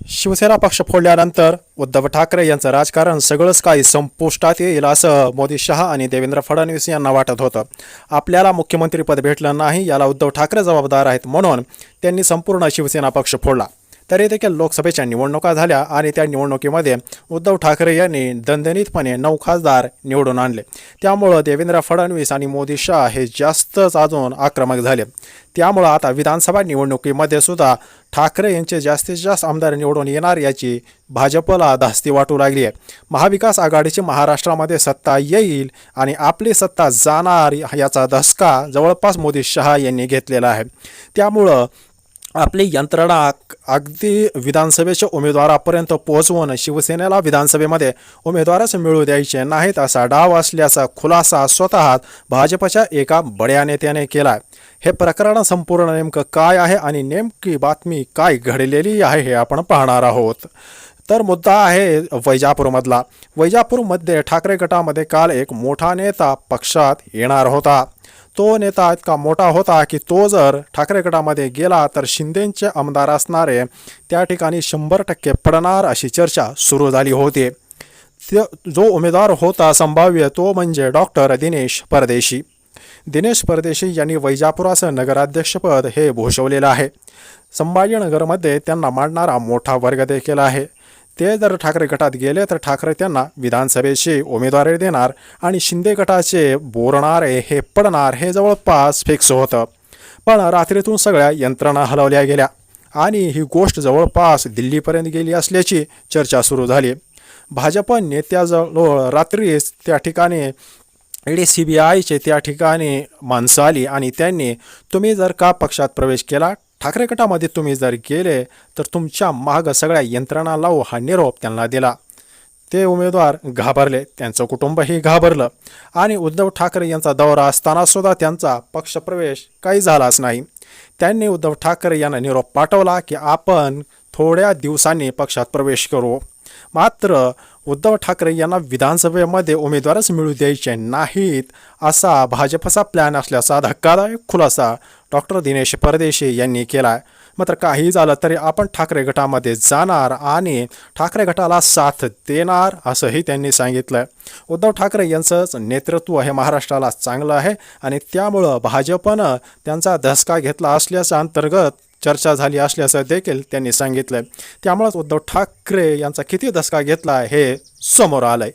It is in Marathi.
शिवसेना पक्ष फोडल्यानंतर उद्धव ठाकरे यांचं राजकारण सगळंच काही संपुष्टात येईल असं मोदी शहा आणि देवेंद्र फडणवीस यांना वाटत होतं. आपल्याला मुख्यमंत्रीपद भेटलं नाही याला उद्धव ठाकरे जबाबदार आहेत म्हणून त्यांनी संपूर्ण शिवसेना पक्ष फोडला. तरी देखील लोकसभेच्या निवडणुका झाल्या आणि त्या निवडणुकीमध्ये उद्धव ठाकरे यांनी दणदणीतपणे नऊ खासदार निवडून आणले. त्यामुळं देवेंद्र फडणवीस आणि मोदी शाह हे जास्तच अजून आक्रमक झाले. त्यामुळं आता विधानसभा निवडणुकीमध्ये सुद्धा ठाकरे यांचे जास्तीत जास्त आमदार निवडून येणार याची भाजपला धास्ती वाटू लागली आहे. महाविकास आघाडीची महाराष्ट्रामध्ये सत्ता येईल आणि आपली सत्ता जाणार याचा धसका जवळपास मोदी शहा यांनी घेतलेला आहे. त्यामुळं आपली यंत्रणा अगदी विधानसभेच्या उमेदवारापर्यंत पोहोचवून शिवसेनेला विधानसभेमध्ये उमेदवारच मिळू द्यायचे नाहीत असा डाव असल्याचा खुलासा स्वतः भाजपच्या एका बड्या नेत्याने केला हे प्रकरण संपूर्ण नेमकं काय आहे आणि नेमकी बातमी काय घडलेली आहे हे आपण पाहणार आहोत. तर मुद्दा आहे वैजापूरमधला. वैजापूरमध्ये ठाकरे गटामध्ये काल एक मोठा नेता पक्षात येणार होता. तो नेता इतका मोठा होता की तो जर ठाकरे गटामध्ये गेला तर शिंदेंचे आमदार असणारे त्या ठिकाणी शंभर टक्के पडणार अशी चर्चा सुरू झाली होती. जो उमेदवार होता संभाव्य तो म्हणजे डॉक्टर दिनेश परदेशी. दिनेश परदेशी यांनी वैजापुराचं नगराध्यक्षपद हे भूषवलेलं आहे. संभाजीनगरमध्ये त्यांना मांडणारा मोठा वर्ग देखील आहे. ते जर ठाकरे गटात गेले तर ठाकरे त्यांना विधानसभेची उमेदवारी देणार आणि शिंदे गटाचे बोरणारे हे पडणार हे जवळपास फिक्स होतं. पण रात्रीतून सगळ्या यंत्रणा हलवल्या गेल्या आणि ही गोष्ट जवळपास दिल्लीपर्यंत गेली असल्याची चर्चा सुरू झाली. भाजप नेत्याजवळ रात्रीच त्या ठिकाणी ईडी सी बी आयचे त्या ठिकाणी माणसं आली आणि त्यांनी तुम्ही जर का पक्षात प्रवेश केला ठाकरे गटामध्ये तुम्ही जर गेले तर तुमच्या मागं सगळ्या यंत्रणा लावू हा निरोप त्यांना दिला. ते उमेदवार घाबरले त्यांचं कुटुंबही घाबरलं. आणि उद्धव ठाकरे यांचा दौरा असताना सुद्धा त्यांचा पक्षप्रवेश काही झालाच नाही. त्यांनी उद्धव ठाकरे यांना निरोप पाठवला की आपण थोड्या दिवसांनी पक्षात प्रवेश करू. मात्र उद्धव ठाकरे यांना विधानसभेमध्ये उमेदवारच मिळू द्यायचे नाहीत असा भाजपचा प्लॅन असल्याचा धक्कादायक खुलासा डॉक्टर दिनेश परदेशी यांनी केला मात्र काही झालं तरी आपण ठाकरे गटामध्ये जाणार आणि ठाकरे गटाला साथ देणार असंही त्यांनी सांगितलं उद्धव ठाकरे यांचंच नेतृत्व हे महाराष्ट्राला चांगलं आहे आणि त्यामुळं भाजपनं त्यांचा धसका घेतला असल्याचा अंतर्गत चर्चा झाली असल्याचं देखील त्यांनी सांगितलं त्यामुळंच उद्धव ठाकरे यांचा किती धसका घेतला हे समोर आलंय.